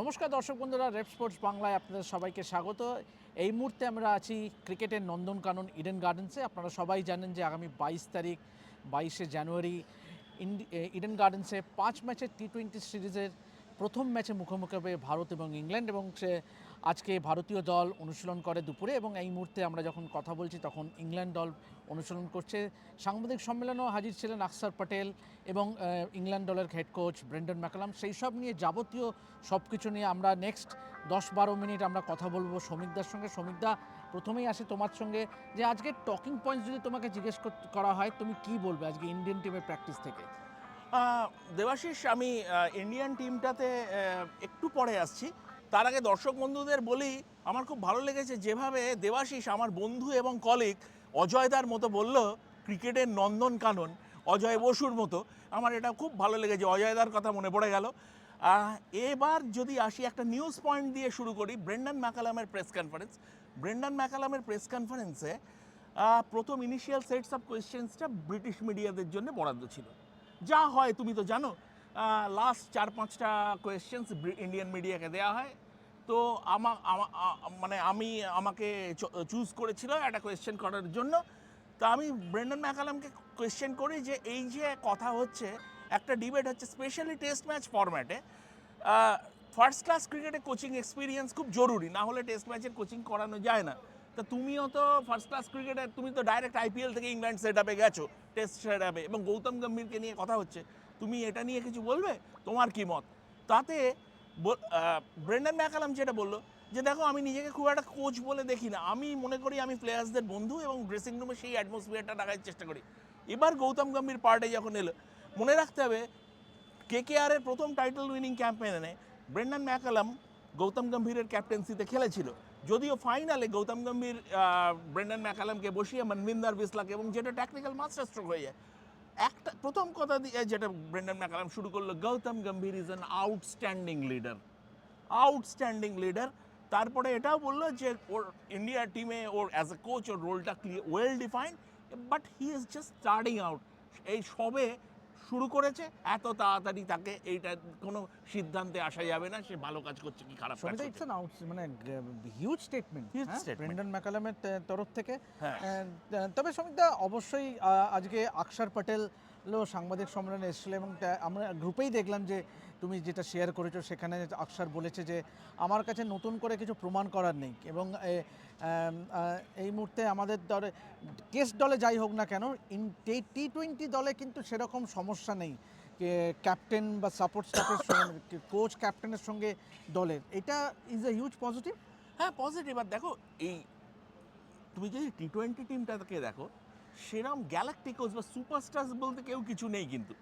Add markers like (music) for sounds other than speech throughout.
নমস্কার দর্শক বন্ধুরা, রেপ স্পোর্টস বাংলায় আপনাদের সবাইকে স্বাগত। এই মুহূর্তে আমরা আছি ক্রিকেটের নন্দনকানন ইডেন গার্ডেন্সে আপনারা সবাই জানেন যে আগামী বাইশ তারিখ, বাইশে জানুয়ারি ইডেন গার্ডেন্সে পাঁচ ম্যাচের টি টোয়েন্টি সিরিজের প্রথম ম্যাচে মুখোমুখি হবে ভারত এবং ইংল্যান্ড এবং সে আজকে ভারতীয় দল অনুশীলন করে দুপুরে এবং এই মুহূর্তে আমরা যখন কথা বলছি তখন ইংল্যান্ড দল অনুশীলন করছে। সাংবাদিক সম্মেলনেও হাজির ছিলেন আকসার পটেল এবং ইংল্যান্ড দলের হেড কোচ ব্রেন্ডন ম্যাকালাম। সেই সব নিয়ে যাবতীয় সব কিছু নিয়ে আমরা নেক্সট দশ বারো মিনিট আমরা কথা বলব শ্রমিকদার সঙ্গে। শ্রমিকদা, প্রথমেই আসে তোমার সঙ্গে যে আজকে টকিং পয়েন্টস যদি তোমাকে জিজ্ঞেস কর- হয়, তুমি কি বলবে আজকে ইন্ডিয়ান টিমের প্র্যাকটিস থেকে? দেবাশিস, আমি ইন্ডিয়ান টিমটাতে একটু পরে আসছি। তার আগে দর্শক বন্ধুদের বলি, আমার খুব ভালো লেগেছে যেভাবে দেবাশিস আমার বন্ধু এবং কলিগ অজয়দার মতো বলল, ক্রিকেটের নন্দন কানন, অজয় বসুর মতো। আমার এটা খুব ভালো লেগেছে, অজয়দার কথা মনে পড়ে গেল। এবার যদি আসি একটা নিউজ পয়েন্ট দিয়ে শুরু করি, ব্রেন্ডন ম্যাকালামের প্রেস কনফারেন্স ব্রেন্ডন ম্যাকালামের প্রেস কনফারেন্সে প্রথম ইনিশিয়াল সেটস অফ কোয়েশ্চেন্সটা ব্রিটিশ মিডিয়াদের জন্য বরাদ্দ ছিল। যা হয়, তুমি তো জানো লাস্ট চার পাঁচটা কোয়েশ্চেন্স ইন্ডিয়ান মিডিয়াকে দেওয়া হয়। তো আমা মানে আমি আমাকে চুজ করেছিল একটা কোয়েশ্চেন করার জন্য। তা আমি ব্রেন্ডন ম্যাকালামকে কোয়েশ্চেন করি যে, এই যে কথা হচ্ছে, একটা ডিবেট হচ্ছে স্পেশালি টেস্ট ম্যাচ ফরম্যাটে ফার্স্ট ক্লাস ক্রিকেটে কোচিং এক্সপিরিয়েন্স খুব জরুরি, না হলে টেস্ট ম্যাচের কোচিং করানো যায় না। তা তুমিও তো ফার্স্ট ক্লাস ক্রিকেটে তুমি তো ডাইরেক্ট আইপিএল থেকে ইংল্যান্ড সেট আপে গেছো টেস্ট সেট আপে এবং গৌতম গম্ভীরকে নিয়ে কথা হচ্ছে। তুমি এটা নিয়ে কিছু বলবে? তোমার কি মত? তাতে ব্রেন্ডন ম্যাকালাম যেটা বলল, যে দেখো আমি নিজেকে খুব একটা কোচ বলে দেখি না। আমি মনে করি আমি প্লেয়ার্সদের বন্ধু এবং ড্রেসিং রুমে সেই অ্যাটমসফিয়ারটা রাখার চেষ্টা করি। এবার গৌতম গম্ভীর পার্টে যখন এলো, মনে রাখতে হবে কেকেআরের প্রথম টাইটেল উইনিং ক্যাম্পেইনে ব্রেন্ডন ম্যাকালাম গৌতম গম্ভীরের ক্যাপ্টেন্সিতে খেলেছিল। যদিও ফাইনালে গৌতম গম্ভীর ব্রেন্ডন ম্যাকালামকে বসিয়ে মনবিন্দার বিসলাকে এবং যেটা টেকনিক্যাল মাস্টার স্ট্রোক হয়ে যায় একটা প্রথম কথা দিয়ে যেটা ব্রেন্ডন ম্যাকালাম শুরু করল, Gautam Gambhir is an outstanding leader outstanding leader তারপরে এটাও বলল যে ওর ইন্ডিয়া টিমে ওর অ্যাজ এ কোচ ওর রোলটা clear well defined but he is just starting out এই সবে শুরু করেছে এত তাড়াতাড়ি তাকে এইটা কোনো সিদ্ধান্তে আসা যাবে না সে ভালো কাজ করছে কি খারাপ কাজ করছে মানে হিউজ স্টেটমেন্ট. ব্রেন্ডন ম্যাকালামের তরফ থেকে হ্যাঁ। তবে সমিতা অবশ্যই আজকে আকসার পটেলও সাংবাদিক সম্মেলনে এসেছিল এবং আমরা গ্রুপেই দেখলাম যে তুমি যেটা শেয়ার করেছ সেখানে আকসার বলেছে যে আমার কাছে নতুন করে কিছু প্রমাণ করার নেই এবং এই মুহূর্তে আমাদের দলে টেস্ট দলে যাই হোক না কেন ইন টি টোয়েন্টি দলে কিন্তু সেরকম সমস্যা নেই। ক্যাপ্টেন বা সাপোর্ট স্টাফের সঙ্গে কোচ ক্যাপ্টেনের সঙ্গে দলের। এটা ইজ এ হিউজ পজিটিভ হ্যাঁ পজিটিভ আর দেখো, এই, তুমি যদি টি টোয়েন্টি টিমটাকে দেখো সেরম গ্যালাক্টিকোস বা সুপারস্টার্স বলতে কেউ কিছু নেই কিন্তু।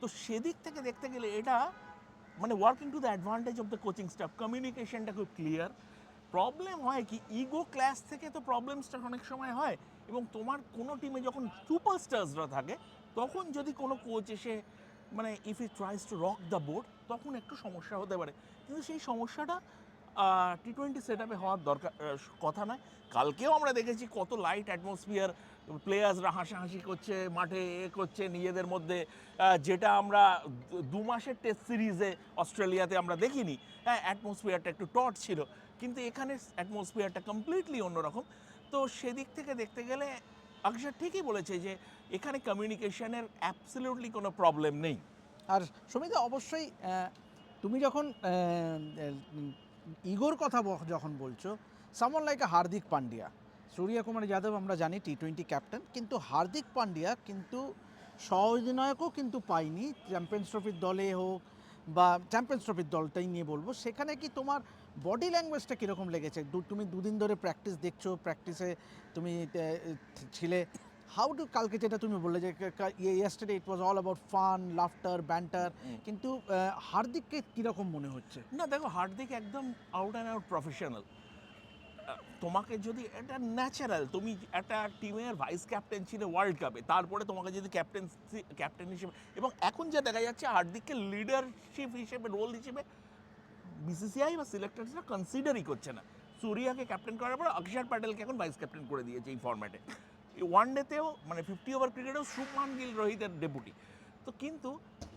তো সেদিক থেকে দেখতে গেলে এটা মানে working to the advantage of the coaching staff কমিউনিকেশনটা খুব ক্লিয়ার প্রবলেম হয় কি ইগো ক্লাস থেকে তো প্রবলেমসটা অনেক সময় হয় এবং তোমার কোনো টিমে যখন সুপারস্টার্সরা থাকে, তখন যদি কোনো কোচ এসে মানে if he tries to rock the board তখন একটু সমস্যা হতে পারে। কিন্তু সেই সমস্যাটা টি টোয়েন্টি সেট আপে হওয়ার দরকার কথা নয়। কালকেও আমরা দেখেছি কত লাইট অ্যাটমসফিয়ার প্লেয়ার্সরা হাসাহাসি করছে, মাঠে এ করছে, নিজেদের মধ্যে যেটা আমরা দু- মাসের টেস্ট সিরিজে অস্ট্রেলিয়াতে আমরা দেখিনি। হ্যাঁ অ্যাটমসফিয়ারটা একটু টট ছিল, কিন্তু এখানে অ্যাটমসফিয়ারটা কমপ্লিটলি অন্যরকম। তো সেদিক থেকে দেখতে গেলে আকশার ঠিকই বলেছে যে, এখানে কমিউনিকেশনের অ্যাবসলিউটলি কোনো প্রবলেম নেই। আর সমিতা, অবশ্যই তুমি যখন ইগোর কথা যখন বলছো সামন লাইক হার্দিক পান্ডিয়া সূর্য কুমার যাদব আমরা জানি টি টোয়েন্টি ক্যাপ্টেন কিন্তু হার্দিক পান্ডিয়া কিন্তু সহ অধিনায়কও কিন্তু পাইনি। চ্যাম্পিয়ন্স ট্রফির দলে হোক বা চ্যাম্পিয়ন্স ট্রফির দলটাই নিয়ে বলব। সেখানে কি তোমার বডি ল্যাঙ্গুয়েজটা কীরকম লেগেছে? দু- তুমি দুদিন ধরে প্র্যাকটিস দেখছ প্র্যাকটিসে তুমি ছিলে। হাউ ডু কালকে যেটা তুমি বললে যে yesterday it was all about fun laughter banter কিন্তু হার্দিককে কীরকম মনে হচ্ছে? না দেখো হার্দিক একদম আউট অ্যান্ড আউট প্রফেশনাল তোমাকে যদি এটা ন্যাচারাল তুমি একটা টিমের ভাইস ক্যাপ্টেন ছিল ওয়ার্ল্ড কাপে তারপরে তোমাকে যদি ক্যাপ্টেন ক্যাপ্টেন হিসেবে, এবং এখন যা দেখা যাচ্ছে, হার্দিককে লিডারশিপ হিসেবে রোল হিসেবে বিসিসিআই বা সিলেক্টরসরা কনসিডারই করছে না। সূর্যাকে ক্যাপ্টেন করার পর অক্ষর প্যাটেলকে এখন ভাইস ক্যাপ্টেন করে দিয়েছে এই ফর্ম্যাটে ওয়ান ডেতেও মানে ফিফটি ওভার ক্রিকেটেও শুভমান গিল রোহিতের ডেপুটি তো কিন্তু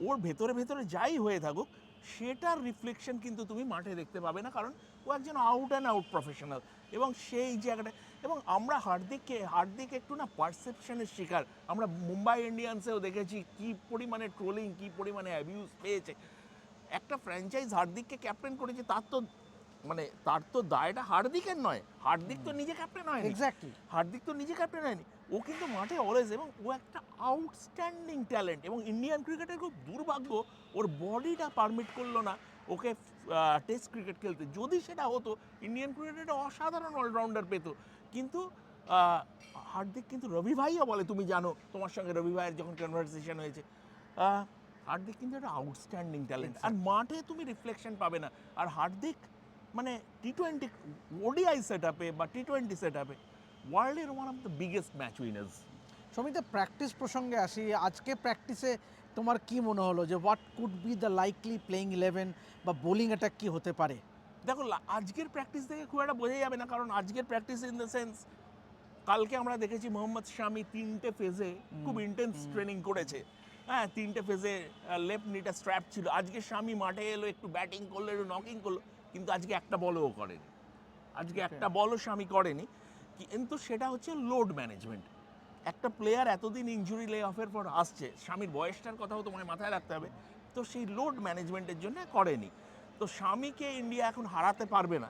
ওর ভেতরে ভেতরে যাই হয়ে থাকুক সেটার রিফ্লেকশন কিন্তু তুমি মাঠে দেখতে পাবে না, কারণ ও একজন আউট অ্যান্ড আউট প্রফেশনাল এবং সেই জায়গাটা, এবং আমরা হার্দিককে, হার্দিক একটু না পারসেপশনের শিকার। আমরা মুম্বাই ইন্ডিয়ান্সেও দেখেছি কি পরিমাণে ট্রোলিং কি পরিমাণে অ্যাবিউজ পেয়েছে। একটা ফ্র্যাঞ্চাইজ হার্দিককে ক্যাপ্টেন করেছে, তার তো মানে তার তো দায়টা হার্দিকের নয়। হার্দিক তো নিজে ক্যাপ্টেন হয়নি। এক্স্যাক্টলি হার্দিক তো নিজে ক্যাপ্টেন হয়নি। ও কিন্তু মাঠে অলওয়েজ এবং ও একটা আউটস্ট্যান্ডিং ট্যালেন্ট এবং ইন্ডিয়ান ক্রিকেটের খুব দুর্ভাগ্য ওর বডিটা পারমিট করল না। ওকে টেস্ট ক্রিকেট খেলতে। যদি সেটা হতো ইন্ডিয়ান ক্রিকেট একটা অসাধারণ অলরাউন্ডার পেত। কিন্তু হার্দিক কিন্তু রবি ভাইও বলে তুমি জানো তোমার সঙ্গে রবি ভাইয়ের যখন কনভারসেশন হয়েছে হার্দিক কিন্তু একটা আউটস্ট্যান্ডিং ট্যালেন্ট আর মাঠে তুমি রিফ্লেকশন পাবে না। আর হার্দিক মানে টি টোয়েন্টি ওডিআই সেট আপে বা টি টোয়েন্টি সেট আপে ওয়ার্ল্ডের one of the biggest match winners সমিতে practice প্রসঙ্গে আসি। আজকে প্র্যাকটিসে তোমার কি মনে হলো যে what could be the likely playing eleven বা বোলিং অ্যাটাক কি হতে পারে? দেখো আজকের প্র্যাকটিস থেকে খুব একটা বোঝা যাবে না কারণ আজকের প্র্যাকটিস ইন দ্য সেন্স কালকে আমরা দেখেছি মোহাম্মদ শামি তিনটে ফেজে খুব ইন্টেন্স ট্রেনিং করেছে। হ্যাঁ তিনটে ফেজে লেফট নিটা স্ট্র্যাপ ছিল। আজকে স্বামী মাঠে এলো একটু ব্যাটিং করল একটু নকিং করল। কিন্তু আজকে একটা বলও করেনি। আজকে একটা বলও শামি করেনি। কিন্তু সেটা হচ্ছে লোড ম্যানেজমেন্ট একটা প্লেয়ার এতদিন ইঞ্জুরি লে অফের পর আসছে স্বামীর বয়সটার কথাও তোমায় মাথায় রাখতে হবে। তো সেই লোড ম্যানেজমেন্টের জন্য করেনি। তো স্বামীকে ইন্ডিয়া এখন হারাতে পারবে না।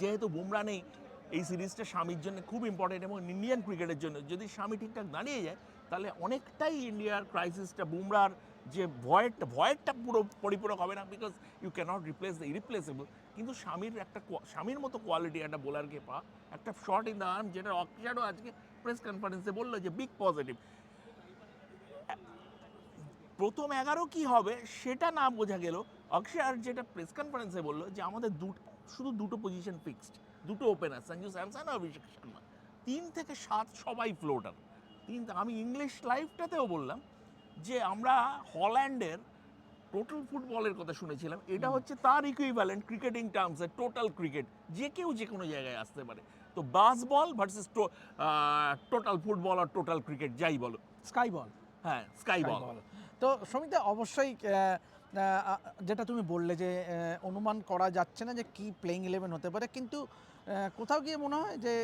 যেহেতু বুমরা নেই এই সিরিজটা স্বামীর জন্য খুব ইম্পর্টেন্ট এবং ইন্ডিয়ান ক্রিকেটের জন্য। যদি স্বামী ঠিকঠাক দাঁড়িয়ে যায় তাহলে অনেকটাই ইন্ডিয়ার ক্রাইসিসটা বুমরার যে ভয়েডটা ভয়েডটা পুরো পরিপূরক হবে না because you can't replace the irreplaceable কিন্তু স্বামীর একটা স্বামীর মতো কোয়ালিটি একটা বোলারকে পা, একটা শর্ট ইন দ্য আর্ম যেটা অক্ষারও আজকে প্রেস কনফারেন্সে বলল যে বিগ পজিটিভ প্রথম এগারো কি হবে সেটা না বোঝা গেল। অক্ষর যেটা প্রেস কনফারেন্সে বলল যে আমাদের দুটো শুধু দুটো পজিশন ফিক্সড দুটো ওপেনার সঞ্জু স্যামসন আর অভিষেক শর্মা। তিন থেকে সাত সবাই ফ্লোটার তিন, আমি ইংলিশ লাইভটাতেও বললাম যে আমরা হল্যান্ডের টোটাল ফুটবলের কথা শুনেছিলাম এটা হচ্ছে তার ইকুইভ্যালেন্ট ক্রিকেটিং টার্মসে টোটাল ক্রিকেট যে কেউ যে কোনো জায়গায় আসতে পারে। তো বাস বল ভার্সেস টোটাল ফুটবল আর টোটাল ক্রিকেট যাই বলো। স্কাই বল হ্যাঁ স্কাই বল তো সমিতা অবশ্যই যেটা তুমি বললে যে অনুমান করা যাচ্ছে না যে কি প্লেইং ইলেভেন হতে পারে কিন্তু কোথাও গিয়ে মনে হয় যে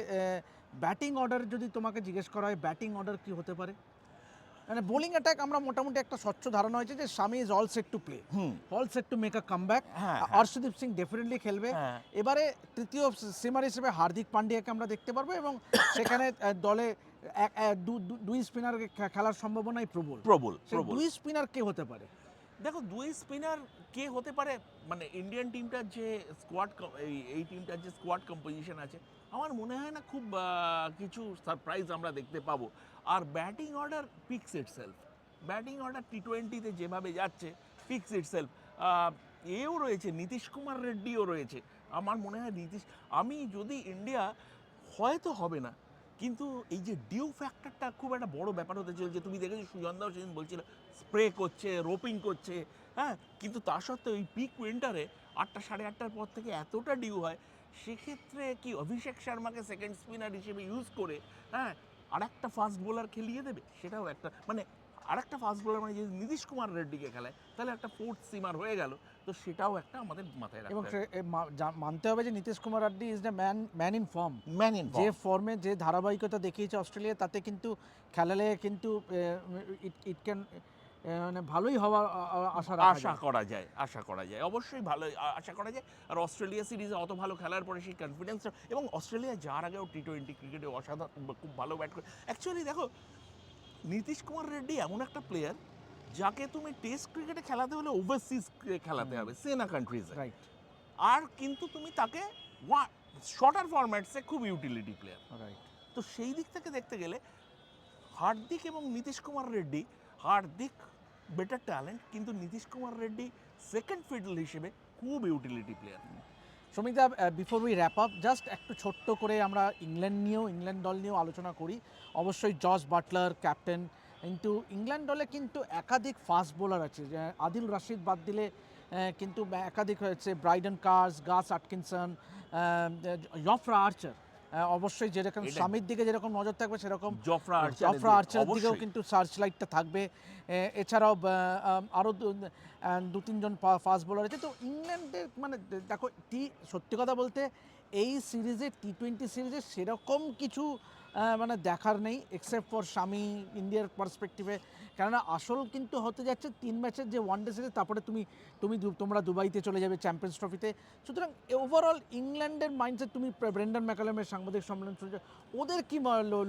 ব্যাটিং অর্ডার যদি তোমাকে জিজ্ঞেস করা হয় ব্যাটিং অর্ডার কি হতে পারে? মানে বোলিং অ্যাটাক আমরা মোটামুটি একটা স্বচ্ছ ধারণা হয়েছে যে Shami is all set to play hmm. All set to make a comeback হ্যাঁ। অর্শদীপ সিং ডেফিনেটলি খেলবে। হ্যাঁ। এবারে তৃতীয় সিমার হিসেবে হার্দিক পান্ডিয়াকে আমরা দেখতে পারব এবং (coughs) সেখানে দলে দুই স্পিনার খেলার সম্ভাবনাই প্রবল। প্রবল দুই স্পিনার কে হতে পারে? দেখো, দুই স্পিনার কে হতে পারে মানে ইন্ডিয়ান টিমটার যে স্কোয়াড এই টিমটার যে স্কোয়াড কম্পোজিশন আছে, আমার মনে হয় না খুব কিছু সারপ্রাইজ আমরা দেখতে পাবো। আর batting order picks itself batting order T টোয়েন্টিতে যেভাবে যাচ্ছে পিক্স ইট সেলফ এও রয়েছে নীতিশ কুমার রেড্ডিও রয়েছে। আমার মনে হয় নীতিশ আমি যদি ইন্ডিয়া হয়তো হবে না কিন্তু এই যে ডিউ ফ্যাক্টরটা খুব একটা বড় ব্যাপার হতে চলেছে। তুমি দেখেছ সুজনদাও সেদিন বলছিল, স্প্রে করছে, রোপিং করছে হ্যাঁ? কিন্তু তা সত্ত্বেও এই পিক উইন্টারে আটটা, সাড়ে আটটার পর থেকে এতটা ডিউ হয়, সেক্ষেত্রে কি অভিষেক শর্মাকে সেকেন্ড স্পিনার হিসেবে ইউজ করে হ্যাঁ আর একটা ফাস্ট বোলার খেলিয়ে দেবে? সেটাও একটা মানে আর একটা ফাস্ট বোলার মানে যদি নীতিশ কুমার রেড্ডিকে খেলায়, তাহলে একটা ফোর্থ সিমার হয়ে গেল। তো সেটাও একটা আমাদের মাথায় এবং রাখতে মানতে হবে যে Nitish Kumar Reddy is the man man in form man in যে ফর্মে যে ধারাবাহিকতা দেখিয়েছে অস্ট্রেলিয়া তাতে কিন্তু খেলালে কিন্তু ইট ক্যান মানে ভালোই হওয়ার আশা আশা করা যায় আশা করা যায়। অবশ্যই ভালো আশা করা যায়। আর অস্ট্রেলিয়া সিরিজে অত ভালো খেলার পরে সেই কনফিডেন্স এবং অস্ট্রেলিয়া যার আগেও টি টোয়েন্টি ক্রিকেটে অসাধারণ খুব ভালো ব্যাট করে অ্যাকচুয়ালি দেখো নীতিশ কুমার রেড্ডি এমন একটা প্লেয়ার যাকে তুমি টেস্ট ক্রিকেটে খেলাতে হলে ওভারসিজ খেলাতে হবে সেনা কান্ট্রিজে রাইট আর কিন্তু তুমি তাকে শর্টার ফরম্যাটসে খুব ইউটিলিটি প্লেয়ার রাইট তো সেই দিক থেকে দেখতে গেলে হার্দিক এবং নীতিশ কুমার রেড্ডি হার্দিক বেটার ট্যালেন্ট কিন্তু নীতিশ কুমার রেড্ডি সেকেন্ড ফিডল হিসেবে খুব utility player Samita before we wrap up just একটু ছোট্ট করে আমরা ইংল্যান্ড নিয়েও ইংল্যান্ড দল নিয়েও আলোচনা করি। অবশ্যই জর্জ বাটলার ক্যাপ্টেন কিন্তু ইংল্যান্ড দলে কিন্তু একাধিক ফাস্ট বোলার আছে। আদিল রাশিদ বাদ দিলে কিন্তু একাধিক হয়েছে। Brydon Carse Gus Atkinson Jofra Archer. অবশ্যই যেরকম স্বামীর দিকে যেরকম নজর থাকবে সেরকম জফরা আর্চারের দিকেও কিন্তু সার্চ লাইটটা থাকবে এছাড়াও আরও দু- দু তিনজন ফাস্ট বোলার আছে। তো ইংল্যান্ডের মানে দেখো টি সত্যি কথা বলতে এই সিরিজে টি টোয়েন্টি সিরিজে সেরকম কিছু মানে দেখার নেই এক্সেপ্ট ফর স্বামী ইন্ডিয়ার পার্সপেক্টিভে কেননা আসল কিন্তু হতে যাচ্ছে তিন ম্যাচের যে ওয়ান ডে সিরিজ তারপরে তুমি তুমি তোমরা দুবাইতে চলে যাবে চ্যাম্পিয়ন্স ট্রফিতে সুতরাং ওভারঅল ইংল্যান্ডের মাইন্ডসেট তুমি ব্রেন্ডন ম্যাকালামের সাংবাদিক সম্মেলন শুনছো ওদের কি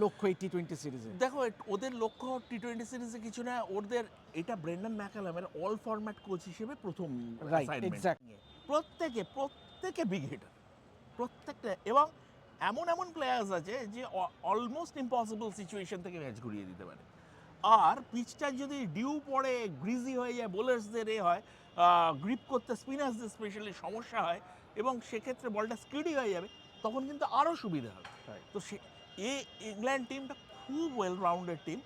লক্ষ্য এই টি টোয়েন্টি সিরিজে? দেখো ওদের লক্ষ্য টি টোয়েন্টি সিরিজে কিছু না ওদের এটা ব্রেন্ডন ম্যাকালামের অল ফরম্যাট কোচ হিসেবে প্রথম. প্রত্যেকে প্রত্যেকে বিগ হিটার প্রত্যেকটা এবং এমন এমন প্লেয়ার্স আছে যে অলমোস্ট ইম্পসিবল সিচুয়েশন থেকে ম্যাচ ঘুরিয়ে দিতে পারে। আর পিচটা যদি ডিউ পড়ে গ্রিজি হয়ে যায় বোলার্সদের এ হয় গ্রিপ করতে স্পিনার্সদের স্পেশালি সমস্যা হয় এবং সেক্ষেত্রে বলটা স্কিডি হয়ে যাবে তখন কিন্তু আরও সুবিধা হবে। তো সে এই ইংল্যান্ড টিমটা খুব ওয়েল রাউন্ডেড টিম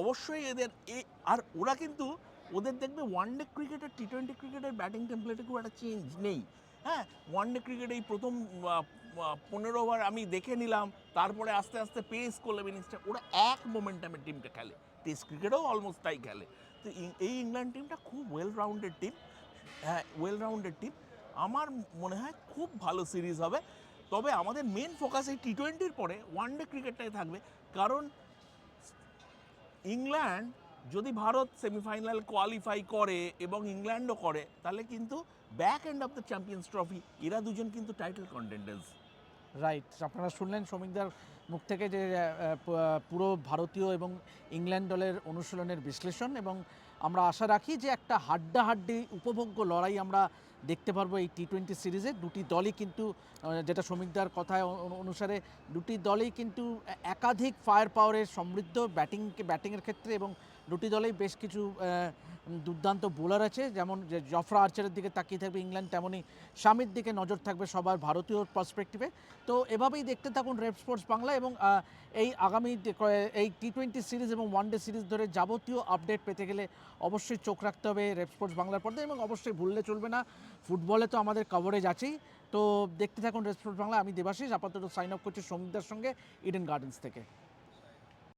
অবশ্যই এদের এ আর ওরা কিন্তু ওদের দেখবে ওয়ান ডে ক্রিকেটের টি টোয়েন্টি ক্রিকেটের ব্যাটিং টেমপ্লেটে খুব একটা চেঞ্জ নেই। হ্যাঁ ওয়ান ডে ক্রিকেট এই প্রথম পনেরো ওভার আমি দেখে নিলাম, তারপরে আস্তে আস্তে পেস করলে ইনিংসটা ওরা এক মোমেন্টামে টিমটা খেলে। টেস্ট ক্রিকেটেও অলমোস্ট তাই খেলে। তো এই ইংল্যান্ড টিমটা খুব ওয়েল রাউন্ডেড টিম হ্যাঁ ওয়েল রাউন্ডেড টিম আমার মনে হয় খুব ভালো সিরিজ হবে। তবে আমাদের মেন ফোকাস এই টি টোয়েন্টির পরে ওয়ান ডে ক্রিকেটটাই থাকবে। কারণ ইংল্যান্ড যদি ভারত সেমিফাইনাল কোয়ালিফাই করে এবং ইংল্যান্ডও করে, তাহলে কিন্তু back end of the Champions Trophy, এরা দুজন কিন্তু টাইটেল কন্টেন্ডার্স রাইট আপনারা শুনলেন শ্রমিকদার মুখ থেকে যে পুরো ভারতীয় এবং ইংল্যান্ড দলের অনুশীলনের বিশ্লেষণ এবং আমরা আশা রাখি যে একটা হাড্ডাহাড্ডি উপভোগ্য লড়াই আমরা দেখতে পারব এই টি টোয়েন্টি সিরিজে। দুটি দলই কিন্তু যেটা শ্রমিকদার কথায় অনুসারে দুটি দলই কিন্তু একাধিক ফায়ার পাওয়ারের সমৃদ্ধ ব্যাটিং ব্যাটিংয়ের ক্ষেত্রে এবং দুটি দলেই বেশ কিছু দুর্দান্ত বোলার আছে। যেমন জফরা আর্চারের দিকে তাকিয়ে থাকবে ইংল্যান্ড তেমনই স্বামীর দিকে নজর থাকবে সবার ভারতীয় পার্সপেক্টিভে তো এভাবেই দেখতে থাকুন রেড স্পোর্টস বাংলা এবং এই আগামী এই টি টোয়েন্টি সিরিজ এবং ওয়ান ডে সিরিজ ধরে যাবতীয় আপডেট পেতে গেলে অবশ্যই চোখ রাখতে হবে রেড স্পোর্টস বাংলার পর্দায় এবং অবশ্যই ভুললে চলবে না। ফুটবলে তো আমাদের কভারেজ আছেই। তো দেখতে থাকুন রেড স্পোর্টস বাংলা আমি দেবাশিস, আপাতত সাইন আপ করছি সৌমিকদার সঙ্গে ইডেন গার্ডেন্স থেকে।